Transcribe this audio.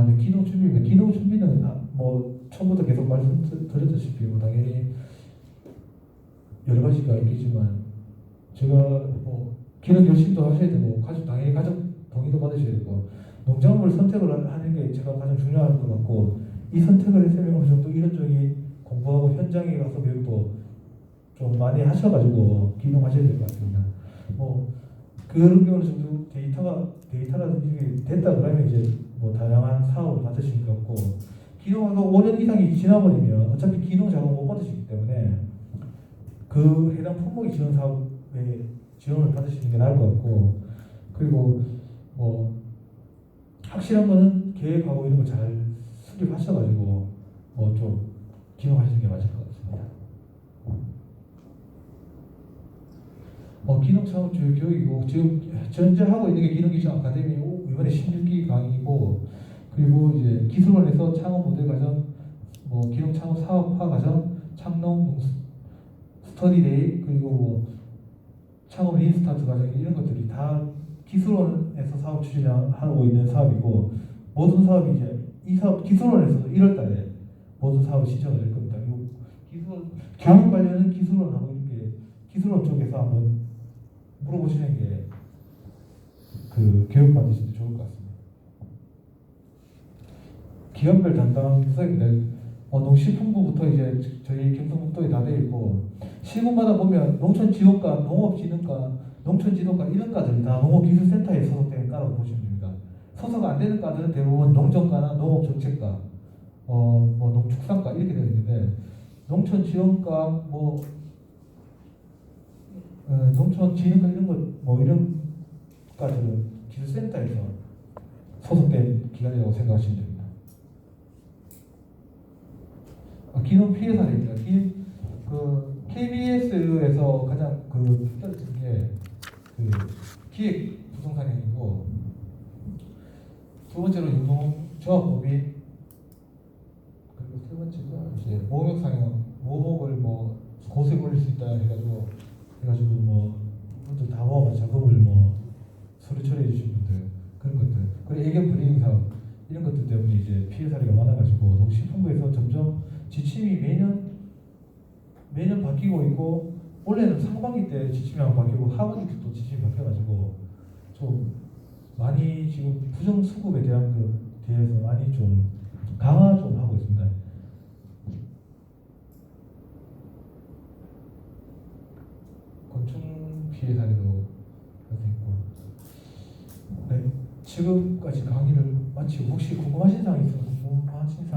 아, 네, 기동 준비입니다. 기동 준비는 아, 뭐 처음부터 계속 말씀드렸다시피 뭐 당연히 여러 가지가 있겠지만 제가 뭐 기능 결심도 하셔야 되고 가족 당연히 가족 동의도 받으셔야 되고 농작물 선택을 하- 하는 게 제가 가장 중요한 것 같고 이 선택을 했으면 어느 정도 이런저런 공부하고 현장에 가서 교육도 좀 많이 하셔가지고 기능하셔야 될 것 같습니다. 뭐 그런 경우는 정도 데이터가 데이터라든지 됐다 그러면 이제 뭐 다양한 사업을 받으실 것 같고 기농하고 5년 이상이 지나버리면 어차피 기농 자금 못 받으시기 때문에 그 해당 품목이 지원 사업에 지원을 받으시는 게 나을 것 같고 그리고 뭐 확실한 거는 계획하고 이런 거 잘 수립하셔가지고 뭐 좀 기농하시는 게 맞을 것 같습니다. 어, 기능창업주의 교육이고 지금 전제 하고 있는 게 기능기술 아카데미 오- 이번에 16기 강의고 그리고 이제 기술원에서 창업 모델 과정, 뭐 기능 창업 사업화 과정, 창농 농- 스터디데이 그리고 뭐 창업 린스타트 과정 이런 것들이 다 기술원에서 사업 추진하고 있는 사업이고 모든 사업이 이제 이 사업 기술원에서도 1월달에 모든 사업을 신청을 낼 겁니다. 요 기술원 교육 관련은 기술원하고 이렇게 기술원 쪽에서 한번 물어보시는 게 그 교육 받으시는 데 좋을 것 같습니다. 기업별 담당 부서입니다. 어, 농식품부부터 이제 저희 경상북도에 다 되어 있고 시군마다 보면 농촌지원과 농업진흥과 농촌지도과 이런 과들이 다 농업기술센터에 소속된 과라고 보시면 됩니다. 소속 안 되는 과들은 대부분 농정과나 농업정책과 어, 뭐 농축산과 이렇게 되어 있는데 농촌지원과 뭐 어, 농촌진흥과 이런 것뭐 이런 과들은 기술센터에서 소속된 기관이라고 생각하시면 됩니다. 아, 기농 피해 사례입니다. 기, 그 KBS에서 가장 그 떨어진 게그 기획 부동산행위고 두 번째로 유농조합법이 그리고 세 번째가 이제 모욕 상영 모욕을 뭐 고소해 올릴 수 있다 해가지고 뭐 분들 다 모아서 작업을 뭐 서류 처리해 주신 분들 그런 것들 그리고 애견 불이 행 사업 이런 것들 때문에 이제 피해 사례가 많아가지고 농식품부에서 점점 지침이 매년 매년 바뀌고 있고 원래는 상반기 때 지침이 한번 바뀌고 하반기 때또 지침이 바뀌어가지고 좀 많이 지금 부정 수급에 대한 그 대해서 많이 좀 강화 좀 하고 있습니다. 곤충 피해 사례도 네, 지금까지 강의를 마치고 혹시 궁금하신 사항이 있으면 궁금하신 사항